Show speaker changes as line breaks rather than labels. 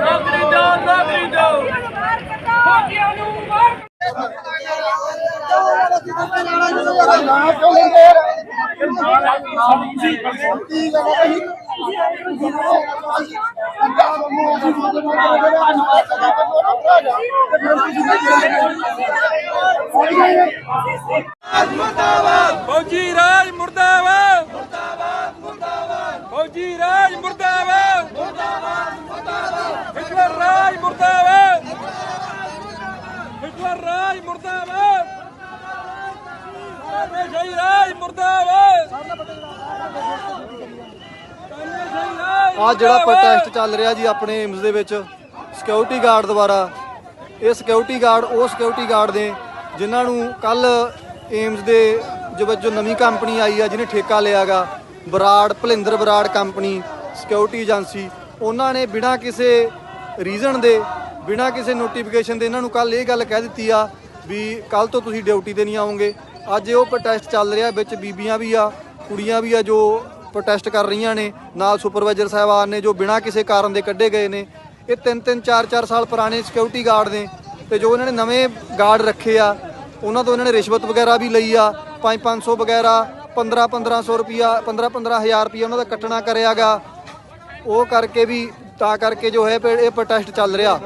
ਨੌਕਰੀ ਦਿਓ ਨੌਕਰੀ ਦਿਓ ਫੌਜੀਆਂ ਨੂੰ ਮਾਰ
ਫੌਜੀ ਰਾਜ ਮੁਰਦਾਬਾਦ। ਮੁਰਦਾਬਾਦ ਮੁਰਦਾਬਾਦ ਫੌਜੀ ਰਾਜ ਮੁਰਦਾਬਾਦ। ਮੁਰਦਾਬਾਦ ਮੁਰਦਾਬਾਦ। ਹਿਟਲਰ ਰਾਜ ਮੁਰਦਾਬਾਦ। ਹਿਟਲਰ ਰਾਜ ਮੁਰਦਾਬਾਦ। ਤਾਨਾਸ਼ਾਹੀ ਰਾਜ ਮੁਰਦਾਬਾਦ। ਤਾਨਾਸ਼ਾਹੀ ਰਾਜ
ਆ ਜਿਹੜਾ। ਪ੍ਰੋਟੈਸਟ ਚੱਲ ਰਿਹਾ ਜੀ ਆਪਣੇ ਏਮਸ ਦੇ ਵਿੱਚ ਸਿਕਿਉਰਿਟੀ ਗਾਰਡ ਦੁਆਰਾ ਇਹ ਸਿਕਿਉਰਿਟੀ ਗਾਰਡ ਉਹ ਸਿਕਿਉਰਿਟੀ ਗਾਰਡ ਨੇ ਜਿਨ੍ਹਾਂ ਨੂੰ ਕੱਲ ਏਮਸ ਦੇ ਜੋ ਜੋ ਨਵੀਂ ਕੰਪਨੀ ਆਈ ਆ, ਜਿਹਨੇ ਠੇਕਾ ਲਿਆਗਾ Brar Bhalinder Brar company security agency ਉਹਨਾਂ ਨੇ ਬਿਨਾਂ ਕਿਸੇ ਰੀਜ਼ਨ ਦੇ, ਬਿਨਾਂ ਕਿਸੇ ਨੋਟੀਫਿਕੇਸ਼ਨ ਦੇ ਇਹਨਾਂ ਨੂੰ ਕੱਲ ਇਹ ਗੱਲ ਕਹਿ ਦਿੱਤੀ ਆ ਵੀ ਕੱਲ ਤੋਂ ਤੁਸੀਂ ਡਿਊਟੀ ਤੇ ਨਹੀਂ ਆਉਂਗੇ ਅੱਜ ਉਹ ਪ੍ਰੋਟੈਸਟ ਚੱਲ ਰਿਹਾ ਵਿੱਚ ਬੀਬੀਆਂ ਵੀ ਆ, ਕੁੜੀਆਂ ਵੀ ਆ ਜੋ ਪ੍ਰੋਟੈਸਟ ਕਰ ਰਹੀਆਂ ਨੇ, ਨਾਲ ਸੁਪਰਵਾਈਜ਼ਰ ਸਾਹਿਬਾਨ ਨੇ ਜੋ ਬਿਨਾਂ ਕਿਸੇ ਕਾਰਨ ਦੇ ਕੱਢੇ ਗਏ ਨੇ। ਇਹ ਤਿੰਨ ਤਿੰਨ ਚਾਰ ਚਾਰ ਸਾਲ ਪੁਰਾਣੇ ਸਿਕਿਉਰਿਟੀ ਗਾਰਡ ਨੇ। ਤੇ ਜੋ ਇਹਨਾਂ ਨੇ ਨਵੇਂ ਗਾਰਡ ਰੱਖੇ ਆ, ਉਹਨਾਂ ਤੋਂ ਇਹਨਾਂ ਨੇ ਰਿਸ਼ਵਤ ਵਗੈਰਾ ਵੀ ਲਈ ਆ 5-500 ਵਗੈਰਾ 15-1500 ਰੁਪਿਆ 15-15000 ਰੁਪਿਆ ਉਹਨਾਂ ਦਾ ਕੱਟਣਾ ਕਰਿਆਗਾ ਉਹ ਕਰਕੇ ਵੀ, ਤਾਂ ਕਰਕੇ ਜੋ ਹੈ, ਫਿਰ ਇਹ ਪ੍ਰੋਟੈਸਟ ਚੱਲ ਰਿਹਾ।